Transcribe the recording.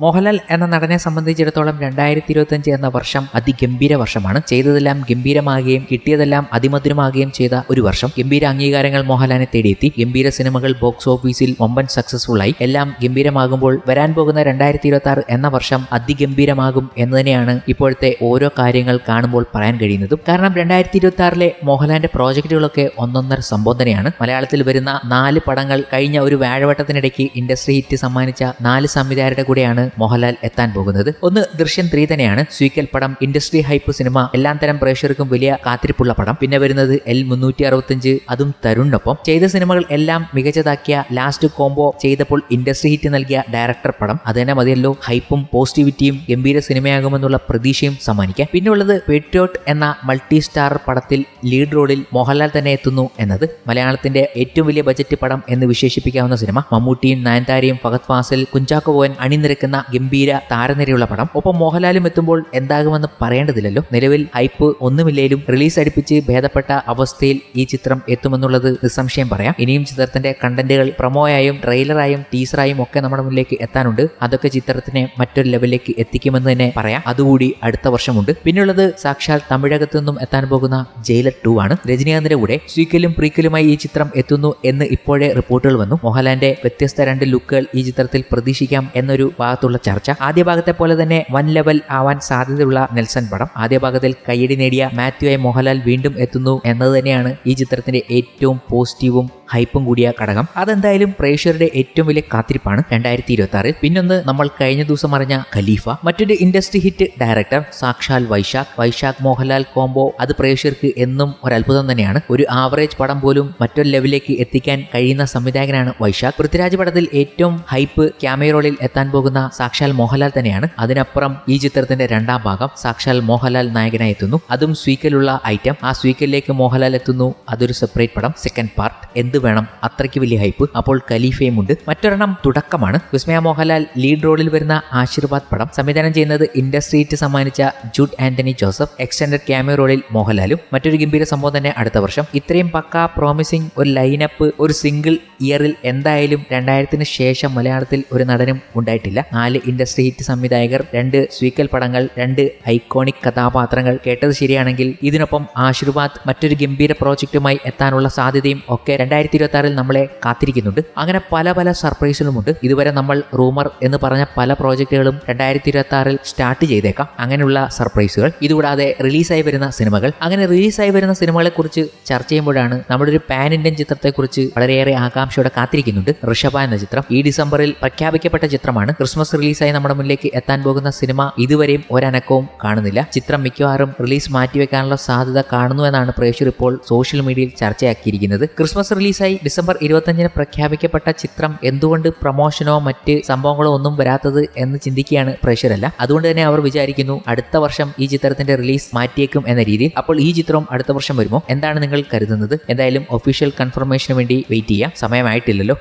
മോഹൻലാൽ എന്ന നടനെ സംബന്ധിച്ചിടത്തോളം രണ്ടായിരത്തി ഇരുപത്തിയഞ്ച് എന്ന വർഷം അതിഗംഭീര വർഷമാണ്. ചെയ്തതെല്ലാം ഗംഭീരമാകുകയും കിട്ടിയതെല്ലാം അതിമധുരമാകുകയും ചെയ്ത ഒരു വർഷം. ഗംഭീര അംഗീകാരങ്ങൾ മോഹൻലാലിനെ തേടിയെത്തി. ഗംഭീര സിനിമകൾ ബോക്സ് ഓഫീസിൽ വമ്പൻ സക്സസ്ഫുൾ ആയി എല്ലാം ഗംഭീരമാകുമ്പോൾ വരാൻ പോകുന്ന രണ്ടായിരത്തി ഇരുപത്തി ആറ് എന്ന വർഷം അതിഗംഭീരമാകും എന്ന് തന്നെയാണ് ഇപ്പോഴത്തെ ഓരോ കാര്യങ്ങൾ കാണുമ്പോൾ പറയാൻ കഴിയുന്നതും. കാരണം രണ്ടായിരത്തി ഇരുപത്തി ആറിലെ മോഹൻലാലിന്റെ പ്രോജക്റ്റുകളൊക്കെ ഒന്നൊന്നര സംബോധനയാണ്. മലയാളത്തിൽ വരുന്ന നാല് പടങ്ങൾ കഴിഞ്ഞ ഒരു വ്യാഴവട്ടത്തിനിടയ്ക്ക് ഇൻഡസ്ട്രി ഹിറ്റ് സമ്മാനിച്ച നാല് സംവിധായകരുടെ കൂടെയാണ് മോഹൻലാൽ എത്താൻ പോകുന്നത്. ഒന്ന് ദൃശ്യം ത്രീ തന്നെയാണ്. സ്വീക്കൽ പടം ഇൻഡസ്ട്രി ഹൈപ്പ് സിനിമ എല്ലാം തരം പ്രേക്ഷകർക്കും വലിയ കാത്തിരിപ്പുള്ള പടം. പിന്നെ വരുന്നത് എൽ മുന്നൂറ്റി അറുപത്തഞ്ച് അതും തരുണിനൊപ്പം. ചെയ്ത സിനിമകൾ എല്ലാം മികച്ചതാക്കിയ ലാസ്റ്റ് കോംബോ ചെയ്തപ്പോൾ ഇൻഡസ്ട്രി ഹിറ്റ് നൽകിയ ഡയറക്ടർ പടം. അത് തന്നെ മതിയല്ലോ. ഹൈപ്പും പോസിറ്റിവിറ്റിയും ഗംഭീര സിനിമയാകുമെന്നുള്ള പ്രതീക്ഷയും സമ്മാനിക്കാം. പിന്നെ ഉള്ളത് പെട്രോട്ട് എന്ന മൾട്ടി സ്റ്റാർ പടത്തിൽ ലീഡ് റോളിൽ മോഹൻലാൽ തന്നെ എത്തുന്നു എന്നത് മലയാളത്തിന്റെ ഏറ്റവും വലിയ ബജറ്റ് പടം എന്ന് വിശേഷിപ്പിക്കാവുന്ന സിനിമ. മമ്മൂട്ടിയും നയൻതാരയും ഫഹദ് ഫാസിൽ കുഞ്ചാക്കോ പോവൻ അണിനിരക്കുന്ന ഗംഭീര താരനിരയുള്ള പടം. ഒപ്പം മോഹൻലാലും എത്തുമ്പോൾ എന്താകുമെന്ന് പറയേണ്ടതില്ലല്ലോ. നിലവിൽ ഹൈപ്പ് ഒന്നുമില്ലേലും റിലീസ് അടുപ്പിച്ച് ഭേദപ്പെട്ട അവസ്ഥയിൽ ഈ ചിത്രം എത്തുമെന്നുള്ളത് നിസ്സംശയം പറയാം. ഇനിയും ചിത്രത്തിന്റെ കണ്ടന്റുകൾ പ്രൊമോയായും ട്രെയിലറായും ടീസറായും ഒക്കെ നമ്മുടെ മുന്നിലേക്ക് എത്താനുണ്ട്. അതൊക്കെ ചിത്രത്തിനെ മറ്റൊരു ലെവലിലേക്ക് എത്തിക്കുമെന്ന് തന്നെ പറയാം. അതുകൂടി അടുത്ത വർഷമുണ്ട്. പിന്നുള്ളത് സാക്ഷാൽ തമിഴകത്തു നിന്നും എത്താൻ പോകുന്ന ജയിലർ ടു ആണ്. രജനീകാന്തിന്റെ കൂടെ സ്വീക്കലും പ്രീക്കലുമായി ഈ ചിത്രം എത്തുന്നു എന്ന് ഇപ്പോഴേ റിപ്പോർട്ടുകൾ വന്നു. മോഹൻലാലിന്റെ വ്യത്യസ്ത രണ്ട് ലുക്കുകൾ ഈ ചിത്രത്തിൽ പ്രതീക്ഷിക്കാം എന്നൊരു ഭാഗത്തുള്ള ചർച്ച. ആദ്യ ഭാഗത്തെ പോലെ തന്നെ വൺ ലെവൽ ആവാൻ സാധ്യതയുള്ള നെൽസൺ പടം. ആദ്യ ഭാഗത്തിൽ കയ്യടി നേടിയ മാത്യു ഐ മോഹൻലാൽ വീണ്ടും എത്തുന്നു എന്നത് തന്നെയാണ് ഈ ചിത്രത്തിന്റെ ഏറ്റവും പോസിറ്റീവും ഹൈപ്പും കൂടിയ ഘടകം. അതെന്തായാലും പ്രേക്ഷകരുടെ ഏറ്റവും വലിയ കാത്തിരിപ്പാണ് രണ്ടായിരത്തി ഇരുപത്തി ആറിൽ പിന്നൊന്ന് നമ്മൾ കഴിഞ്ഞ ദിവസം അറിഞ്ഞ ഖലീഫ. മറ്റൊരു ഇൻഡസ്ട്രി ഹിറ്റ് ഡയറക്ടർ സാക്ഷാൽ വൈശാഖ്. വൈശാഖ് മോഹൻലാൽ കോംബോ അത് പ്രേക്ഷകർക്ക് എന്നും ഒരു അത്ഭുതം തന്നെയാണ്. ഒരു ആവറേജ് പടം പോലും മറ്റൊരു ലെവലിലേക്ക് എത്തിക്കാൻ കഴിയുന്ന സംവിധായകനാണ് വൈശാഖ്. പൃഥ്വിരാജ് പടത്തിൽ ഏറ്റവും ഹൈപ്പ് ക്യാമറോളിൽ എത്താൻ പോകുന്ന സാക്ഷാൽ മോഹൻലാൽ തന്നെയാണ്. അതിനപ്പുറം ഈ ചിത്രത്തിന്റെ രണ്ടാം ഭാഗം സാക്ഷാൽ മോഹൻലാൽ നായകനായി എത്തുന്നു. അതും സ്വീക്കലുള്ള ഐറ്റം ആ സ്വീക്കലിലേക്ക് മോഹൻലാൽ എത്തുന്നു. അതൊരു സെപ്പറേറ്റ് പടം. സെക്കൻഡ് പാർട്ട് എന്ത് വേണം. അത്രയ്ക്ക് വലിയ ഹൈപ്പ് അപ്പോൾ ഖലീഫയും ഉണ്ട്. മറ്റൊരെണ്ണം തുടക്കമാണ്. വിസ്മയ മോഹൻലാൽ ലീഡ് റോളിൽ വരുന്ന ആശീർവാദ് പടം. സംവിധാനം ചെയ്യുന്നത് ഇൻഡസ്ട്രീറ്റ് സമ്മാനിച്ച ജൂഡ് ആന്റണി ജോസഫ്. എക്സ്റ്റൻഡഡ് ക്യാമിയോ റോളിൽ മോഹൻലാലും. മറ്റൊരു ഗംഭീര സംഭവം തന്നെ അടുത്ത വർഷം. ഇത്രയും പക്ക പ്രോമിസിംഗ് ഒരു ലൈനപ്പ് ഒരു സിംഗിൾ ഇയറിൽ എന്തായാലും രണ്ടായിരത്തിന് ശേഷം മലയാളത്തിൽ ഒരു നടനും ഉണ്ടായിട്ടില്ല. നാല് ഇൻഡസ്ട്രി ഹിറ്റ് സംവിധായകർ രണ്ട് സ്വീക്കൽ പടങ്ങൾ രണ്ട് ഐക്കോണിക് കഥാപാത്രങ്ങൾ. കേട്ടത് ശരിയാണെങ്കിൽ ഇതിനൊപ്പം ആശീർവാദ് മറ്റൊരു ഗംഭീര പ്രോജക്റ്റുമായി എത്താനുള്ള സാധ്യതയും ഒക്കെ രണ്ടായിരത്തി ഇരുപത്തി ആറിൽ നമ്മളെ കാത്തിരിക്കുന്നുണ്ട്. അങ്ങനെ പല പല സർപ്രൈസുകളുമുണ്ട്. ഇതുവരെ നമ്മൾ റൂമർ എന്ന് പറഞ്ഞ പല പ്രോജക്റ്റുകളും രണ്ടായിരത്തി ഇരുപത്തി ആറിൽ സ്റ്റാർട്ട് ചെയ്തേക്കാം. അങ്ങനെയുള്ള സർപ്രൈസുകൾ. ഇതുകൂടാതെ റിലീസായി വരുന്ന സിനിമകൾ. അങ്ങനെ റിലീസായി വരുന്ന സിനിമകളെ കുറിച്ച് ചർച്ച ചെയ്യുമ്പോഴാണ് നമ്മുടെ ഒരു പാൻ ഇന്ത്യൻ ചിത്രത്തെക്കുറിച്ച് വളരെയേറെ ആകാംക്ഷയോടെ കാത്തിരിക്കുന്നുണ്ട്. ഋഷഭ എന്ന ചിത്രം. ഈ ഡിസംബറിൽ പ്രഖ്യാപിക്കപ്പെട്ട ചിത്രമാണ്. ക്രിസ്മസ് റിലീസായി നമ്മുടെ മുന്നിലേക്ക് എത്താൻ പോകുന്ന സിനിമ ഇതുവരെയും ഒരനക്കവും കാണുന്നില്ല. ചിത്രം മിക്കവാറും റിലീസ് മാറ്റിവെക്കാനുള്ള സാധ്യത കാണുന്നു എന്നാണ് പ്രേക്ഷകർ ഇപ്പോൾ സോഷ്യൽ മീഡിയയിൽ ചർച്ചയാക്കിയിരിക്കുന്നത്. ക്രിസ്മസ് റിലീസായി ഡിസംബർ ഇരുപത്തഞ്ചിന് പ്രഖ്യാപിക്കപ്പെട്ട ചിത്രം എന്തുകൊണ്ട് പ്രൊമോഷനോ മറ്റ് സംഭവങ്ങളോ ഒന്നും വരാത്തത് എന്ന് ചിന്തിക്കുകയാണ് പ്രേക്ഷകരല്ല. അതുകൊണ്ട് തന്നെ അവർ വിചാരിക്കുന്നു അടുത്ത വർഷം ഈ ചിത്രത്തിന്റെ റിലീസ് മാറ്റിയേക്കും എന്ന രീതിയിൽ. അപ്പോൾ ഈ ചിത്രം അടുത്ത വർഷം വരുമോ? എന്താണ് നിങ്ങൾ കരുതുന്നത്? എന്തായാലും ഒഫീഷ്യൽ കൺഫർമേഷന് വേണ്ടി വെയിറ്റ് ചെയ്യാം സമയമായിട്ടില്ലല്ലോ.